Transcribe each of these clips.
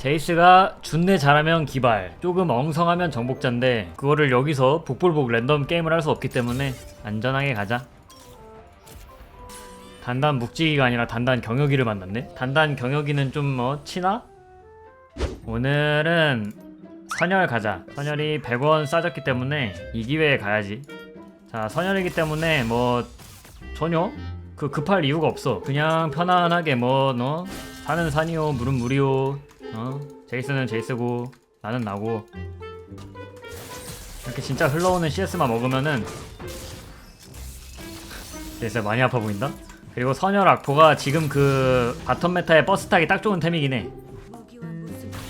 제이스가 준내 잘하면 기발 조금 엉성하면 정복자인데 그거를 여기서 북불복 랜덤 게임을 할 수 없기 때문에 안전하게 가자. 단단 묵직이가 아니라 단단 경혁이를 만났네. 단단 경혁이는 좀 뭐 치나? 오늘은 선열 가자. 선열이 100원 싸졌기 때문에 이 기회에 가야지. 자 선열이기 때문에 뭐 전혀 그 급할 이유가 없어. 그냥 편안하게 뭐너 산은 산이요 물은 물이요 어? 제이스는 제이스고 나는 나고. 이렇게 진짜 흘러오는 CS만 먹으면은 제이스 많이 아파 보인다? 그리고 선열 악포가 지금 그 바텀 메타에 버스 타기 딱 좋은 템이긴 해.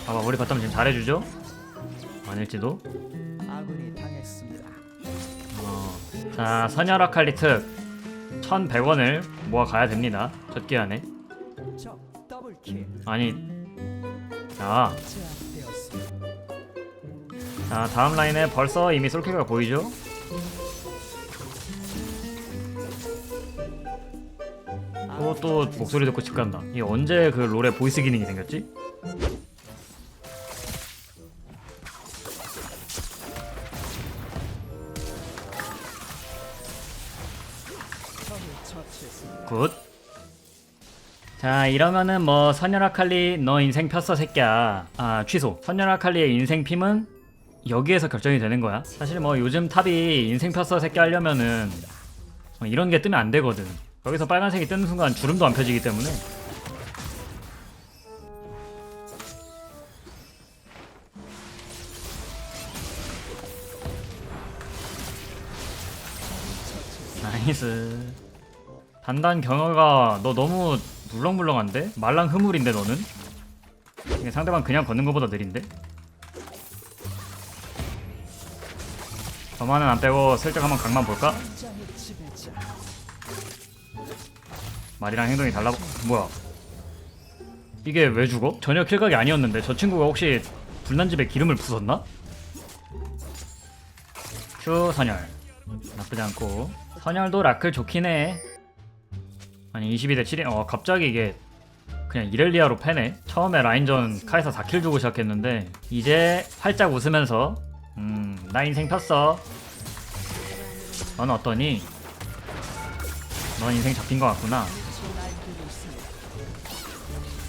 봐봐 우리 바텀 지금 잘해주죠? 아닐지도. 어. 자 선열 아칼리 특 1100원을 모아 가야 됩니다. 첫 기한에. 아니 자. 자 다음 라인에 벌써 이미 솔킬가 보이죠? 또 또 목소리 듣고 집 간다 이 언제 그 롤에 보이스 기능이 생겼지? 굿. 자 이러면은 뭐 선열아칼리 너 인생 폈어 새끼야. 아 취소. 선열아칼리의 인생 핌은 여기에서 결정이 되는 거야. 사실 뭐 요즘 탑이 인생 폈어 새끼 하려면은 어, 이런 게 뜨면 안 되거든. 여기서 빨간색이 뜨는 순간 주름도 안 펴지기 때문에. 나이스. 단단 경어가 너 너무 물렁물렁한데? 말랑 흐물인데 너는? 상대방 그냥 걷는 것보다 느린데? 저만은 안 빼고 슬쩍 한번 각만 볼까? 말이랑 행동이 달라 뭐야 이게 왜 죽어? 전혀 킬각이 아니었는데 저 친구가 혹시 불난집에 기름을 부쉈나? 큐 선열 나쁘지 않고 선열도 라클 좋긴 해 아니 22대 7이 어 갑자기 이게 그냥 이렐리아로 패네 처음에 라인전 카이사 4킬 주고 시작했는데 이제 활짝 웃으면서 음 나 인생 폈어 넌 어떠니? 넌 인생 잡힌 것 같구나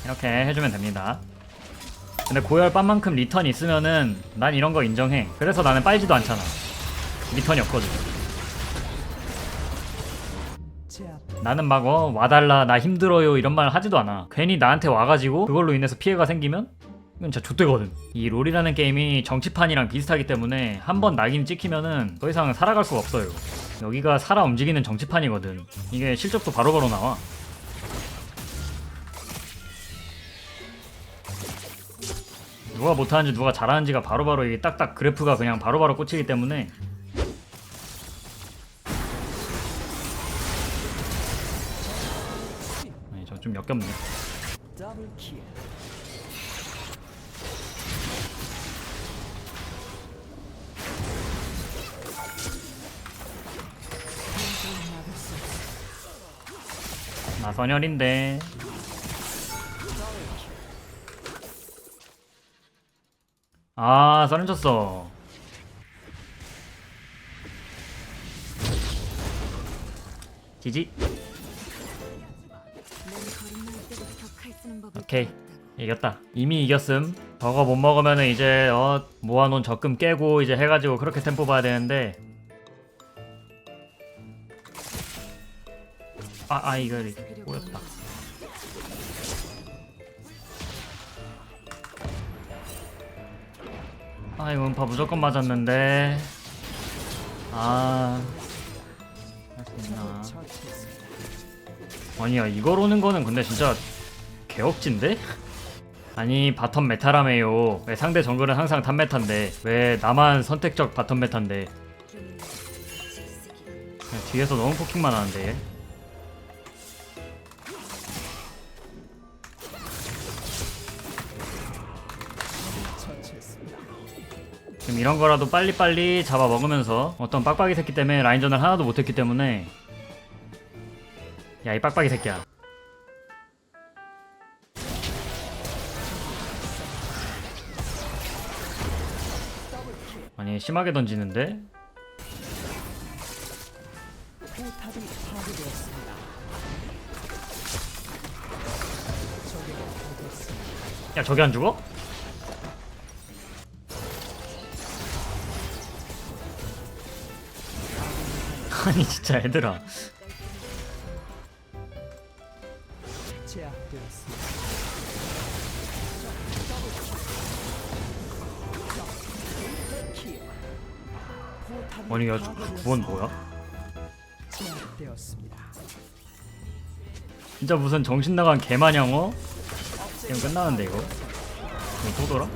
이렇게 해주면 됩니다. 근데 고열 빤만큼 리턴 있으면은 난 이런 거 인정해. 그래서 나는 빨지도 않잖아. 리턴이 없거든. 나는 막 어, 와달라 나 힘들어요 이런 말 하지도 않아. 괜히 나한테 와가지고 그걸로 인해서 피해가 생기면 이건 진짜 좆되거든. 이 롤이라는 게임이 정치판이랑 비슷하기 때문에 한 번 낙인 찍히면은 더 이상 살아갈 수가 없어요. 여기가 살아 움직이는 정치판이거든. 이게 실적도 바로바로 나와. 누가 못하는지 누가 잘하는지가 바로바로 이게 딱딱 그래프가 그냥 바로바로 꽂히기 때문에 좀 역겹네. 나 선열인데. 아, 선을 쳤어. 지지. 오케이. 이겼다. 이미 이겼음. 저거 못 먹으면은 이제 어 모아놓은 적금 깨고 이제 해가지고 그렇게 템포 봐야 되는데. 아, 아 이거 꼬였다. 아 이거 음파 무조건 맞았는데. 아. 아니야 이걸 오는 거는 근데 진짜 개억진데? 아니 바텀 메타라며요. 왜 상대 정글은 항상 탑 메타인데? 왜 나만 선택적 바텀 메타인데? 뒤에서 너무 포킹만 하는데. 지금 이런 거라도 빨리빨리 잡아 먹으면서 어떤 빡빡이 새끼 때문에 라인전을 하나도 못했기 때문에. 야 이 빡빡이 새끼야 아니 심하게 던지는데. 야 저기 안 죽어? 아니 진짜 얘들아 아니 야 파괴되었습니다. 그건 뭐야? 진짜 무슨 정신 나간 개마냥 어? 게임 끝나는데 이거 이거 또 돌아?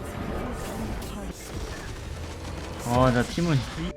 아나 팀은